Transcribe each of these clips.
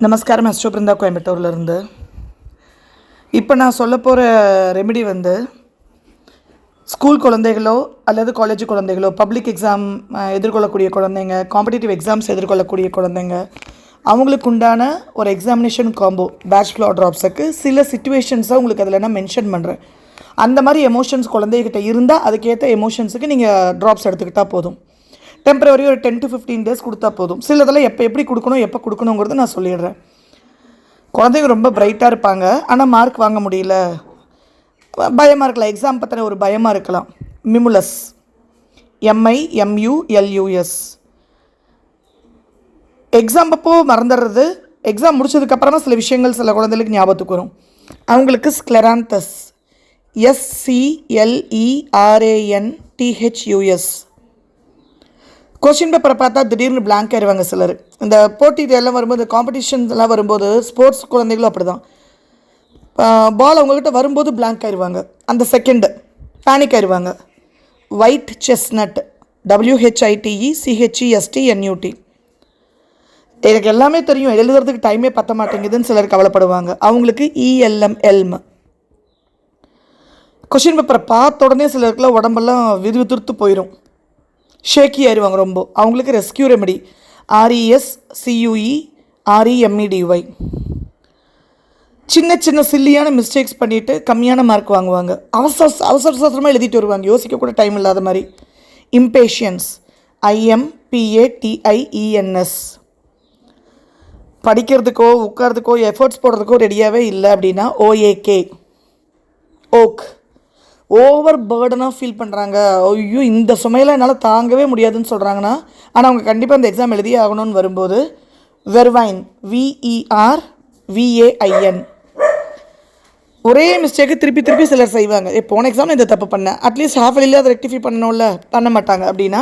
நமஸ்காரம் அஸ்டோ பிருந்தா கோயம்புத்தூர்லேருந்து. இப்போ நான் சொல்ல போகிற ரெமெடி வந்து ஸ்கூல் குழந்தைகளோ அல்லது காலேஜ் குழந்தைகளோ பப்ளிக் எக்ஸாம் எதிர்கொள்ளக்கூடிய குழந்தைங்க காம்படிட்டிவ் எக்ஸாம்ஸ் எதிர்கொள்ளக்கூடிய குழந்தைங்க அவங்களுக்கு உண்டான ஒரு எக்ஸாமினேஷன் காம்போ பேட்ச் ட்ராப்ஸுக்கு சில சுச்சுவேஷன்ஸை உங்களுக்கு அதில் நான் மென்ஷன் பண்ணுறேன் அந்த மாதிரி எமோஷன்ஸ் குழந்தைகிட்ட இருந்தால் அதுக்கேற்ற எமோஷன்ஸுக்கு நீங்கள் ட்ராப்ஸ் எடுத்துக்கிட்டால் போதும். டெம்பரவரி ஒரு டென் டு ஃபிஃப்டீன் டேஸ் கொடுத்தா போதும். சிலதெல்லாம் எப்போ எப்படி கொடுக்கணும் எப்போ கொடுக்கணுங்கிறத நான் சொல்லிடுறேன். குழந்தைங்க ரொம்ப பிரைட்டாக இருப்பாங்க. ஆனால் மார்க் வாங்க முடியல. பயமாக இருக்கலாம். எக்ஸாம் பற்றின ஒரு பயமாக இருக்கலாம். Mimulus M I M U L U S exam அப்போ மறந்துடுறது. எக்ஸாம் முடிச்சதுக்கப்புறமா சில விஷயங்கள் சில குழந்தைகளுக்கு ஞாபகத்துக்கு வரும். அவங்களுக்கு ஸ்க்லெராந்தஸ் எஸ்சிஎல்இஆர்ஏஎன் டிஹெச்யூஎஸ் கொஷின் பேப்பரை பார்த்தா திடீர்னு பிளாங்க் ஆயிடுவாங்க சிலர். இந்த போட்டி எல்லாம் வரும்போது காம்படிஷன்ஸ் வரும்போது ஸ்போர்ட்ஸ் குழந்தைகளும் அப்படி தான் பால் அவங்கக்கிட்ட வரும்போது பிளாங்க் ஆயிடுவாங்க அந்த செகண்டு பேனிக் ஆயிடுவாங்க white chestnut W H I T E C H E S T N U T எனக்கு எல்லாமே தெரியும். எழுதுறதுக்கு டைமே பத்த மாட்டேங்குதுன்னு சிலர் கவலைப்படுவாங்க. அவங்களுக்கு இஎல்எம் எல்ம் கொஷின் பேப்பரை பார்த்த உடனே சிலருக்குலாம் உடம்பெல்லாம் விறுவிறுத்து போயிடும் ஷேக்கி ஆயிடுவாங்க ரொம்ப. அவங்களுக்கு rescue remedy R E S C U E R E M E D Y சின்ன சின்ன சில்லியான மிஸ்டேக்ஸ் பண்ணிவிட்டு கம்மியான மார்க் வாங்குவாங்க. அவசர அவசர அவசரமாக எழுதிட்டு வருவாங்க. யோசிக்க கூட டைம் இல்லாத மாதிரி. இம்பேஷியன்ஸ் ஐஎம்பிஏடிஐஇஎன்எஸ் படிக்கிறதுக்கோ உட்கார்றதுக்கோ எஃபர்ட்ஸ் போடுறதுக்கோ ரெடியாகவே இல்லை அப்படின்னா O A K oak over பேர்டனாக feel பண்ணுறாங்க ஐயோ இந்த சுமையில என்னால் தாங்கவே முடியாதுன்னு சொல்கிறாங்கன்னா ஆனால் அவங்க கண்டிப்பாக இந்த எக்ஸாம் எழுதியே ஆகணும்னு வரும்போது வெர்வைன் விஇஆர் விஏஐஎன் ஒரே மிஸ்டேக்கு திருப்பி திருப்பி சிலர் செய்வாங்க. ஏ போன எக்ஸாம் இந்த தப்பு பண்ணேன். அட்லீஸ்ட் ஹாஃப் இயர்லி அதை ரெக்டிஃபை பண்ணணும்ல? பண்ண மாட்டாங்க. அப்படின்னா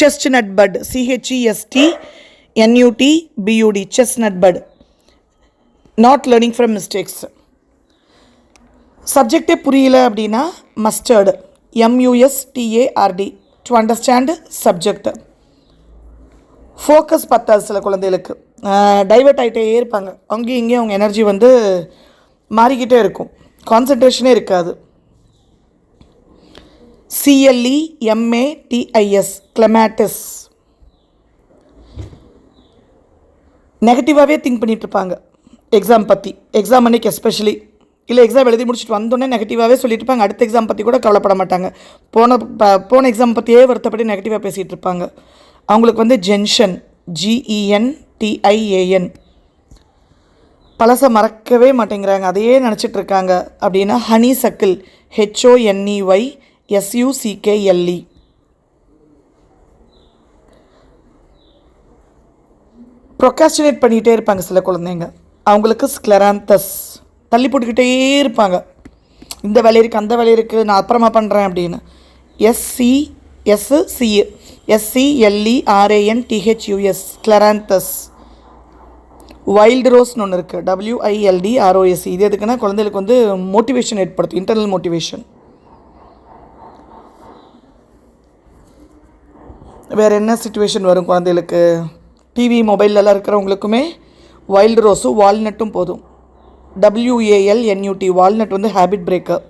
chest nut but சிஹெச்இஎஸ்டி என்யூடி beauty chest nut but not learning from mistakes சப்ஜெக்டே புரியல அப்படின்னா mustard எம்யூஎஸ்டிஏஆர்டி to understand subject focus பத்தாது சில குழந்தைகளுக்கு. டைவர்ட் ஆகிட்டே இருப்பாங்க. அங்கேயும் இங்கேயும் அவங்க எனர்ஜி வந்து மாறிக்கிட்டே இருக்கும். கான்சன்ட்ரேஷனே இருக்காது. C L E M A T I S clematis நெகட்டிவாகவே think பண்ணிகிட்ருப்பாங்க எக்ஸாம் பற்றி எக்ஸாம் அன்னைக்கு எஸ்பெஷலி இல்லை எக்ஸாம் எழுதி முடிச்சுட்டு வந்தோடனே நெகட்டிவாகவே சொல்லிட்டு இருப்பாங்க அடுத்த எக்ஸாம் பற்றி கூட கவலைப்பட மாட்டாங்க. போன ப- போன எக்ஸாம் பற்றியே வருத்தப்பட்டு நெகட்டிவாக பேசிகிட்டு இருப்பாங்க. அவங்களுக்கு வந்து ஜென்ஷன் ஜிஇஎன் டிஐஏஎன் பழசை மறக்கவே மாட்டேங்கிறாங்க. அதையே நினச்சிட்டு இருக்காங்க. அப்படின்னா ஹனி சக்கிள் ஹெச்ஓஎன்இஒய் எஸ்யூசிகேஎல்இ ப்ரொக்காஸ்டினேட் பண்ணிகிட்டே இருப்பாங்க சில குழந்தைங்க. அவங்களுக்கு ஸ்க்லெராந்தஸ் தள்ளி போட்டுக்கிட்டே இருப்பாங்க. இந்த வேலை இருக்குது அந்த வேலை இருக்குது நான் அப்புறமா பண்ணுறேன் அப்படின்னு. S C S C S C L E R A N T H U S scleranthus wild ரோஸ்னு ஒன்று இருக்குது டபிள்யூஐஎல்டி ஆர்ஓஎஸ்சி இது எதுக்குன்னா குழந்தைகளுக்கு வந்து மோட்டிவேஷன் ஏற்படுத்தும் இன்டர்னல் மோட்டிவேஷன் வேறு என்ன சுச்சுவேஷன் வரும் குழந்தைகளுக்கு? டிவி மொபைல்லலாம் இருக்கிறவங்களுக்குமே வைல்டு ரோஸும் வால்நட்டும் போதும். W A L N U T walnut வந்து ஹேபிட் பிரேக்கர்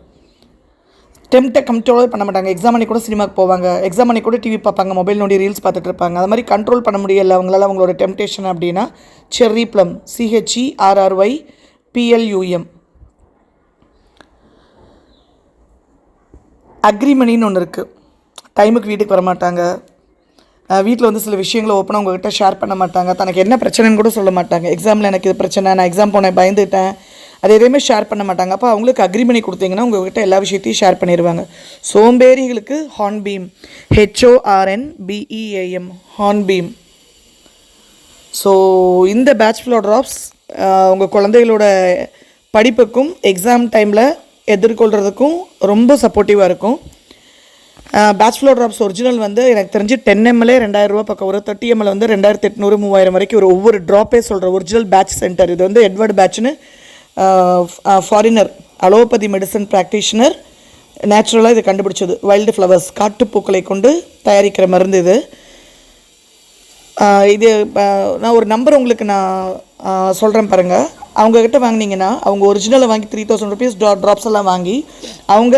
டெம்ட்டை கண்ட்ரோல் பண்ண மாட்டாங்க. எக்ஸாம் பண்ணி கூட சினிமாக்கு போவாங்க. எக்ஸாம் பண்ணி கூட டிவி பார்ப்பாங்க. மொபைல் நோண்டி ரீல்ஸ் பார்த்துட்டு இருப்பாங்க. அது மாதிரி கண்ட்ரோல் பண்ண முடியல. அவங்களால அவங்களோட டெம்டேஷன் அப்படின்னா cherry plum C H E R R Y P L U M அக்ரிமணின்னு ஒன்று இருக்குது டைமுக்கு வீட்டுக்கு வர மாட்டாங்க. வீட்டில் வந்து சில விஷயங்களை ஓப்பனாக உங்ககிட்ட ஷேர் பண்ண மாட்டாங்க. தனக்கு என்ன பிரச்சனைன்னு கூட சொல்ல மாட்டாங்க. எக்ஸாமில் எனக்கு இது பிரச்சனை. நான் எக்ஸாம் போனேன் பயந்துட்டேன். அது எதையுமே ஷேர் பண்ண மாட்டாங்க. அப்போ அவங்களுக்கு அக்ரிமணி கொடுத்தீங்கன்னா உங்ககிட்ட எல்லா விஷயத்தையும் ஷேர் பண்ணிடுவாங்க சோம்பேறிகளுக்கு hornbeam H O R N B E A M hornbeam so இந்த பேட்ச் ஃப்ளோ ட்ராப்ஸ் உங்கள் குழந்தைகளோட படிப்புக்கும் எக்ஸாம் டைமில் எதிர்கொள்கிறதுக்கும் ரொம்ப சப்போர்ட்டிவாக இருக்கும். பேட்ச் ஃப்ளோ ட்ராப்ஸ் ஒரிஜினல் வந்து எனக்கு தெரிஞ்சு டென் எம்எல்ஏ ரெண்டாயிரரூபா பக்கம் ஒரு தேர்ட்டி எம்எல் வந்து ரெண்டாயிரத்தி எட்நூறு மூவாயிரம் வரைக்கும் ஒரு ஒவ்வொரு ட்ராப்பே சொல்கிற ஒரிஜினல் பேட்ச் சென்டர் இது வந்து எட்வர்ட் பேட்ச்னு ஃபாரினர் அலோபதி மெடிசன் ப்ராக்டிஷனர் நேச்சுரலாக இது கண்டுபிடிச்சது. வைல்டு ஃப்ளவர்ஸ் காட்டுப்பூக்களை கொண்டு தயாரிக்கிற மருந்து இது. இது நான் ஒரு நம்பர் உங்களுக்கு நான் சொல்கிறேன் பாருங்கள் அவங்கக்கிட்ட வாங்குனீங்கன்னா அவங்க ஒரிஜினலை வாங்கி த்ரீ தௌசண்ட் ருபீஸ் ட்ரா ட்ராப்ஸ் எல்லாம் வாங்கி அவங்க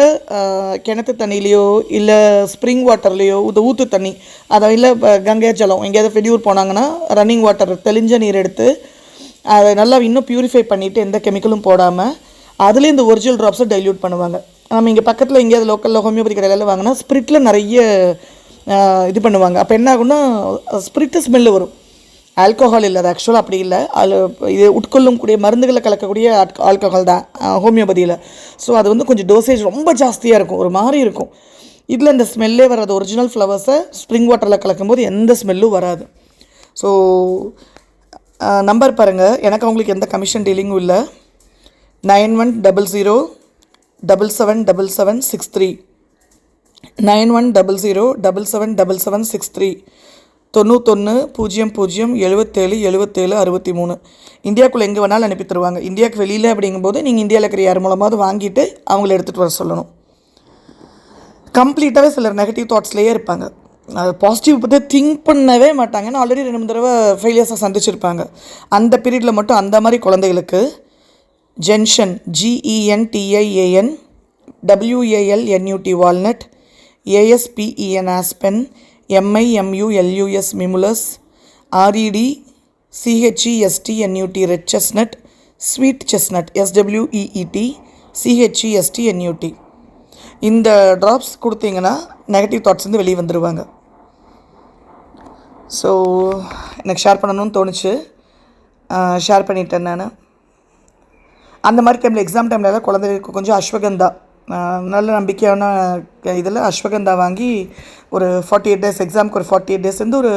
கிணத்து தண்ணியிலையோ இல்லை ஸ்ப்ரிங் வாட்டர்லேயோ இது ஊற்று தண்ணி அதை இல்லை கங்கை ஜலம் எங்கேயாவது வெளியூர் போனாங்கன்னா ரன்னிங் வாட்டர் தெளிஞ்ச நீர் எடுத்து அதை நல்லா இன்னும் ப்யூரிஃபை பண்ணிவிட்டு எந்த கெமிக்கலும் போடாமல் அதுலேயே இந்த ஒரிஜினல் ட்ராப்ஸை டைல்யூட் பண்ணுவாங்க. நம்ம இங்கே பக்கத்தில் எங்கேயாவது லோக்கலில் ஹோமியோபதி கடையில் வாங்கினா ஸ்பிரிட்டில் நிறைய இது பண்ணுவாங்க. அப்போ என்ன ஆகும்னா ஸ்பிரிட்டு ஸ்மெல்லு வரும். ஆல்கஹால் இல்லை அது ஆக்சுவலாக அப்படி இல்லை. அதில் இது உட்கொள்ளும் கூடிய மருந்துகளை கலக்கக்கூடிய ஆல்கஹால் தான் ஹோமியோபதியில் ஸோ அது வந்து கொஞ்சம் டோசேஜ் ரொம்ப ஜாஸ்தியாக இருக்கும். ஒரு மாதிரி இருக்கும். இதில் இந்த ஸ்மெல்லே வராது. ஒரிஜினல் ஃப்ளவர்ஸை ஸ்ப்ரிங் வாட்டரில் கலக்கும்போது எந்த ஸ்மெல்லும் வராது. ஸோ நம்பர் பாருங்கள் எனக்கு அவங்களுக்கு எந்த கமிஷன் டீலிங்கும் இல்லை. Nine one double zero double seven double seven six three. Nine one double zero double seven double seven six three. தொண்ணூத்தொன்று பூஜ்ஜியம் பூஜ்ஜியம் எழுபத்தேழு எழுபத்தேழு அறுபத்தி மூணு. இந்தியாவுக்குள்ளே எங்கே வேணாலும் அனுப்பி தருவாங்க. இந்தியாவுக்கு வெளியில் அப்படிங்கும்போது நீங்கள் இந்தியாவில் இருக்கிற யார் மூலமாவது வாங்கிட்டு அவங்கள எடுத்துகிட்டு வர சொல்லணும். கம்ப்ளீட்டாகவே சிலர் நெகட்டிவ் தாட்ஸ்லேயே இருப்பாங்க. பாசிட்டிவ் பற்றி திங்க் பண்ணவே மாட்டாங்க. ஏன்னா ஆல்ரெடி ரெண்டு மூணு தடவை ஃபெயிலியர்ஸாக சந்திச்சிருப்பாங்க. அந்த பீரியடில் மட்டும் அந்த மாதிரி குழந்தைகளுக்கு gentian ஜிஇஎன்டிஐஏஎன் டபிள்யூஏஎல்என்யூடி walnut A S P E N aspen M I M U L U S mimulus RET சிஹெச்இஎஸ்டிஎன்யூடி red chestnut sweet chestnut எஸ்டபிள்யூஇஇடி C H E S T N U T இந்த ட்ராப்ஸ் கொடுத்தீங்கன்னா நெகட்டிவ் தாட்ஸ் வந்து வெளியே வந்துடுவாங்க ஸோ எனக்கு ஷேர் பண்ணணும்னு தோணுச்சு. ஷேர் பண்ணிட்டேன் நான். அந்த மாதிரி டைமில் எக்ஸாம் டைமில் குழந்தைகளுக்கு கொஞ்சம் அஸ்வகந்தா. நல்ல நம்பிக்கையான இதில் அஸ்வகந்தா வாங்கி ஒரு ஃபார்ட்டி எயிட் டேஸ் எக்ஸாமுக்கு ஒரு ஃபார்ட்டி எயிட் டேஸ்லேருந்து ஒரு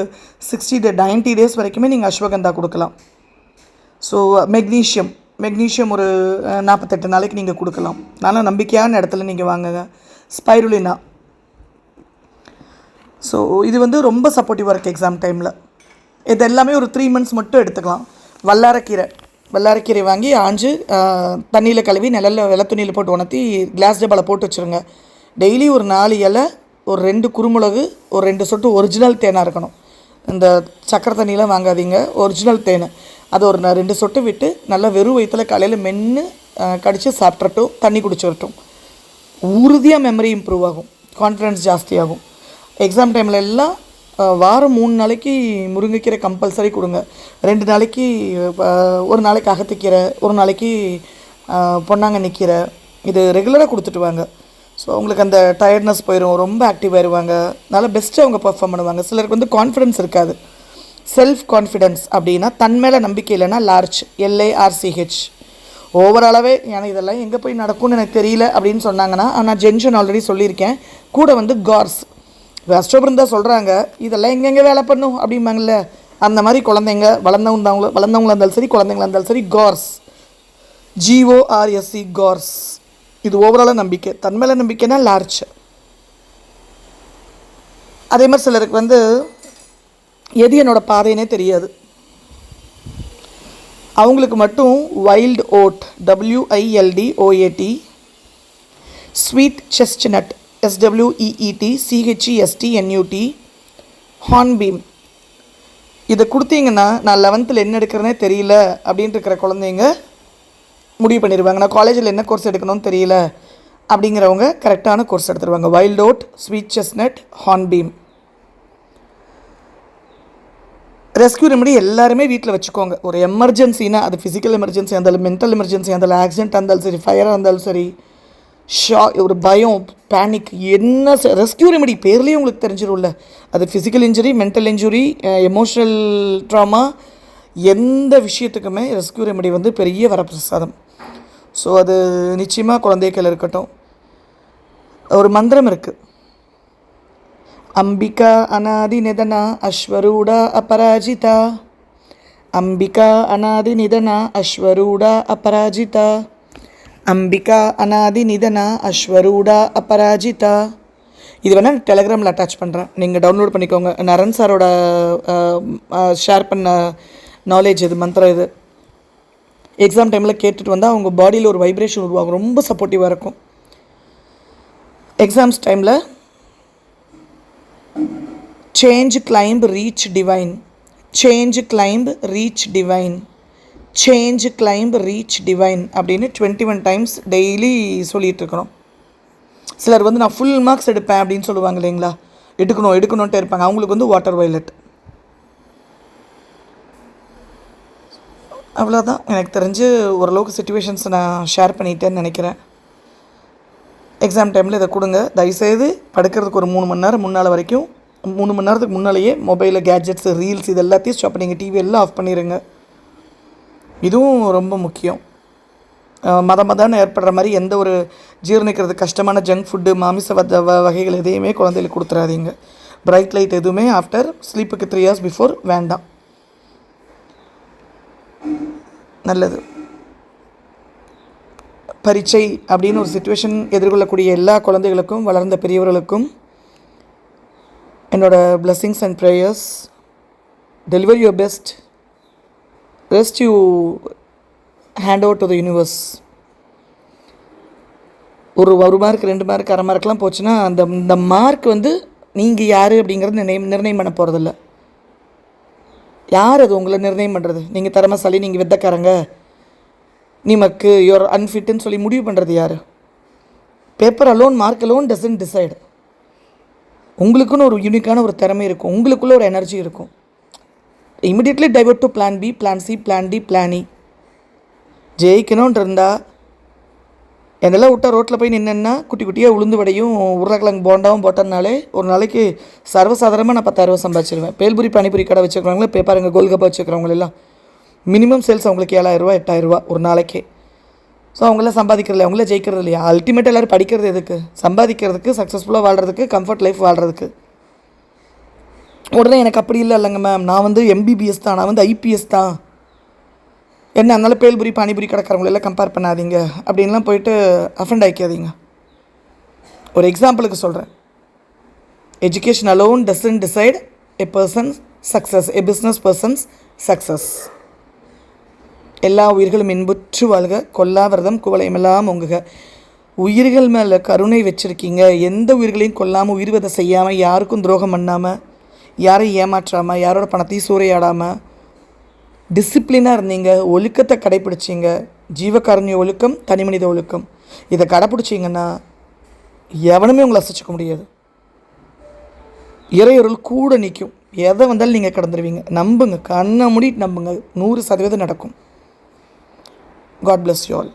சிக்ஸ்டி டே நைன்ட்டி டேஸ் வரைக்குமே நீங்கள் அஸ்வகந்தா கொடுக்கலாம். ஸோ மெக்னீஷியம் மெக்னீஷியம் ஒரு நாற்பத்தெட்டு நாளைக்கு நீங்கள் கொடுக்கலாம். நல்ல நம்பிக்கையான இடத்துல நீங்கள் வாங்குங்க. ஸ்பைருலினா ஸோ இது வந்து ரொம்ப சப்போர்ட்டிவாக இருக்குது எக்ஸாம் டைமில் இது எல்லாமே ஒரு த்ரீ மந்த்ஸ் மட்டும் எடுத்துக்கலாம். வல்லாரக்கீரை. வல்லாரக்கீரை வாங்கி ஆஞ்சு தண்ணியில் கழுவி நிழல்ல வெள்ள துணியில் போட்டு உணர்த்தி கிளாஸ் டப்பாவில் போட்டு வச்சுருங்க. டெய்லி ஒரு நாலு இலை ஒரு ரெண்டு குறுமிளகு ஒரு ரெண்டு சொட்டு ஒரிஜினல் தேனாக இருக்கணும். இந்த சக்கரை தண்ணியெலாம் வாங்காதீங்க. ஒரிஜினல் தேன். அதை ஒரு ந- ரெண்டு சொட்டு விட்டு நல்லா வெறும் வயிற்றில் காலையில் மென்று கடித்து சாப்பிட்றட்டும் தண்ணி குடிச்சிடட்டும் உறுதியாக மெமரி இம்ப்ரூவ் ஆகும். கான்ஃபிடன்ஸ் ஜாஸ்தியாகும். எக்ஸாம் டைமில் எல்லாம் வாரம் மூணு நாளைக்கு முருங்கைக்கீரை கம்பல்சரி கொடுங்க. ரெண்டு நாளைக்கு ஒரு நாளைக்கு அகத்துக்கீரை ஒரு நாளைக்கு பொன்னாங்கண்ணி கீரை இது ரெகுலராக கொடுத்துட்டு வாங்க. ஸோ அவங்களுக்கு அந்த டயர்ட்னஸ் போயிடும் ரொம்ப ஆக்டிவ் ஆயிடுவாங்க நல்லா பெஸ்ட்டாக அவங்க பெர்ஃபார்ம் பண்ணுவாங்க. சிலருக்கு வந்து கான்ஃபிடன்ஸ் இருக்காது. செல்ஃப் கான்ஃபிடன்ஸ் அப்படின்னா தன் மேலே நம்பிக்கை இல்லைன்னா லார்ஜ் எல்ஏஆர்சிஹெச் ஓவராலாகவே ஏன்னா இதெல்லாம் எங்கே போய் நடக்கும்னு எனக்கு தெரியல அப்படின்னு சொன்னாங்கன்னா நான் ஜென்ஷன் ஆல்ரெடி சொல்லியிருக்கேன். கூட வந்து கார்ஸ் அஷ்டபிருந்தா சொல்கிறாங்க இதெல்லாம் எங்கெங்கே வேலை பண்ணும்? அப்படிம்பாங்கல்ல. அந்த மாதிரி குழந்தைங்க வளர்ந்தவங்க வளர்ந்தவங்களா இருந்தாலும் சரி குழந்தைங்களா இருந்தாலும் சரி கார்ஸ் ஜிஓஆர்எஸ்சி கார்ஸ் இது ஓவராலாக நம்பிக்கை. தன் நம்பிக்கைனா லார்ஜ் அதே மாதிரி சிலருக்கு வந்து எது என்னோடய பாதைனே தெரியாது. அவங்களுக்கு மட்டும் wild oat W I L D O A T sweet chestnut S W E E T C H E S T N U T hornbeam இதை கொடுத்தீங்கன்னா நான் லெவன்த்தில் என்ன எடுக்கிறேனே தெரியல அப்படின்ட்டு இருக்கிற குழந்தைங்க முடிவு பண்ணிடுவாங்க நான் காலேஜில் என்ன கோர்ஸ் எடுக்கணும்னு தெரியல அப்படிங்கிறவங்க கரெக்டான கோர்ஸ் எடுத்துருவாங்க. Wild oat sweet chestnut hornbeam rescue remedy எல்லாருமே வீட்டில் வச்சுக்கோங்க. ஒரு எமர்ஜென்சினா அது ஃபிசிக்கல் எமர்ஜென்சியாக இருந்தாலும் மென்டல் எமர்ஜென்சியாக இருந்தாலும் ஆக்சிடென்ட் இருந்தாலும் சரி ஃபயராக இருந்தாலும் சரி ஷா ஒரு பயம் பேனிக் என்ன ரெஸ்கியூ ரெமெடி பேர்லேயே உங்களுக்கு தெரிஞ்சிடும்ல அது physical injury mental injury emotional trauma எந்த விஷயத்துக்குமே ரெஸ்கியூ ரெமெடி வந்து பெரிய வரப்பிரசாதம். ஸோ அது நிச்சயமாக குழந்தைகள் இருக்கட்டும். ஒரு மந்திரம் இருக்குது அம்பிகா அனாதி நிதனா அஸ்வரூடா அபராஜிதா. அம்பிகா அனாதி நிதனா அஸ்வரூடா அபராஜிதா. அம்பிகா அனாதி நிதனா அஸ்வரூடா அபராஜிதா இது வேணால் டெலகிராமில் அட்டாச் பண்ணுறேன் நீங்கள் டவுன்லோட் பண்ணிக்கோங்க நரன் சாரோட ஷேர் பண்ண நாலேஜ் இது மந்திரம் இது எக்ஸாம் டைமில் கேட்டுட்டு வந்தால் அவங்க பாடியில் ஒரு வைப்ரேஷன் உருவாகும் ரொம்ப சப்போர்ட்டிவாக இருக்கும் எக்ஸாம்ஸ் டைமில் change climb reach divine change climb reach divine change climb reach divine அப்படின்னு டுவெண்ட்டி ஒன் டைம்ஸ் டெய்லி சொல்லிகிட்டு இருக்கிறோம் சிலர் வந்து நான் ஃபுல் மார்க்ஸ் எடுப்பேன் அப்படின்னு சொல்லுவாங்க இல்லைங்களா? எடுக்கணும் எடுக்கணுன்ட்டு இருப்பாங்க. அவங்களுக்கு வந்து வாட்டர் வயலட் அவ்வளோதான் எனக்கு தெரிஞ்சு ஓரளவுக்கு சுச்சுவேஷன்ஸ் நான் ஷேர் பண்ணிட்டேன்னு நினைக்கிறேன். எக்ஸாம் டைமில் இதை கொடுங்க. தயவுசெய்து படுக்கிறதுக்கு ஒரு மூணு மணி நேரம் முன்னால் வரைக்கும் மூணு மணி நேரத்துக்கு முன்னாலேயே மொபைலில் கேட்ஜெட்ஸ் ரீல்ஸ் இது எல்லாத்தையும் ஸ்டாப் பண்ணிங்க டிவி எல்லாம் ஆஃப் பண்ணிடுங்க இதுவும் ரொம்ப முக்கியம். மத மதம்னு ஏற்படுற மாதிரி எந்த ஒரு ஜீரணிக்கிறது கஷ்டமான ஜங்க் ஃபுட்டு மாமிச வத வ வகைகள் எதையுமே குழந்தைகளுக்கு கொடுத்துறாதீங்க. பிரைட் லைட் எதுவுமே ஆஃப்டர் ஸ்லீப்புக்கு த்ரீ ஹவர்ஸ் பிஃபோர் வேண்டாம். நல்லது. பரீட்சை அப்படின்னு ஒரு சுச்சுவேஷன் எதிர்கொள்ளக்கூடிய எல்லா குழந்தைகளுக்கும் வளர்ந்த பெரியவர்களுக்கும் என்னோடய blessings and prayers deliver your best rest you hand over to the universe ஒரு ஒரு மார்க் ரெண்டு மார்க் அரை மார்க்லாம் போச்சுன்னா அந்த இந்த மார்க் வந்து நீங்கள் யார் அப்படிங்கிறது நிர்ணயம் நிர்ணயம் பண்ண போகிறதில்ல யார் அது உங்களை நிர்ணயம் பண்ணுறது நீங்கள் திறமைசாலி நீங்கள் வித்தக்காரங்க. நிமக்கு யுவர் அன்ஃபிட்டுன்னு சொல்லி முடிவு பண்ணுறது யார்? Paper alone mark alone doesn't decide உங்களுக்குன்னு ஒரு யூனிக்கான ஒரு திறமை இருக்கும். உங்களுக்குள்ளே ஒரு எனர்ஜி இருக்கும். Immediately divert to plan B plan C plan D plan E e. ஜெயிக்கணும்னு இருந்தால் என்னெல்லாம் விட்டா ரோட்டில் போய் நின்னா குட்டி குட்டியாக உளுந்து வடையும் உருளைக்கிழங்கு போண்டாவும் போட்டனாலே ஒரு நாளைக்கு சர்வசாதாரணமாக நான் பத்தாயிரரூவா சம்பாதிச்சிருவேன். பேல்புரி பானிபூரி கடை வச்சுருக்கிறவங்களே பேப்பாருங்க கோல்கப்பா வச்சுருக்கிறவங்களெல்லாம் மினிமம் சேல்ஸ் அவங்களுக்கு ஏழாயிரரூவா எட்டாயிரரூவா ஒரு நாளைக்கே. ஸோ அவங்களாம் சம்பாதிக்கிறது அவங்கள ஜெயிக்கிறது இல்லையா அல்டிமேட்டாக எல்லோரும் படிக்கிறது எதுக்கு? சம்பாதிக்கிறதுக்கு சக்ஸஸ்ஃபுல்லாக வாழ்கிறதுக்கு கம்ஃபர்ட் லைஃப் வாழ்கிறதுக்கு உடனே எனக்கு அப்படி இல்லை இல்லைங்க மேம் நான் வந்து எம்பிபிஎஸ் தான். நான் வந்து ஐபிஎஸ் தான். என்ன அதனால பேல்புரி பானிபுரி கிடக்கிறவங்களெல்லாம் கம்பேர் பண்ணாதீங்க. அப்படின்லாம் போயிட்டு அஃபெண்ட் ஆகிக்காதீங்க ஒரு எக்ஸாம்பிளுக்கு சொல்கிறேன் education alone doesn't decide a person success a business persons success எல்லா உயிர்களும் இன்புற்று வாழ்க கொல்லாவிரதம் குவளையமெல்லாம் உங்குக உயிர்கள் மேலே கருணை வச்சுருக்கீங்க. எந்த உயிர்களையும் கொல்லாமல் உயிர்வதை செய்யாமல் யாருக்கும் துரோகம் பண்ணாமல் யாரையும் ஏமாற்றாமல் யாரோட பணத்தையும் சூறையாடாமல் டிசிப்ளினாக இருந்தீங்க ஒழுக்கத்தை கடைப்பிடிச்சிங்க. ஜீவகாருண்ய ஒழுக்கம் தனிமனித ஒழுக்கம். இதை கடைப்பிடிச்சிங்கன்னா எவனுமே உங்களை அசைச்சிக்க முடியாது. இறையொருள் கூட நிற்கும். எதை வந்தாலும் நீங்கள் கடந்துருவீங்க. நம்புங்க. கண்ணை மூடி நம்புங்க. நூறு சதவீதம் நடக்கும். God bless you all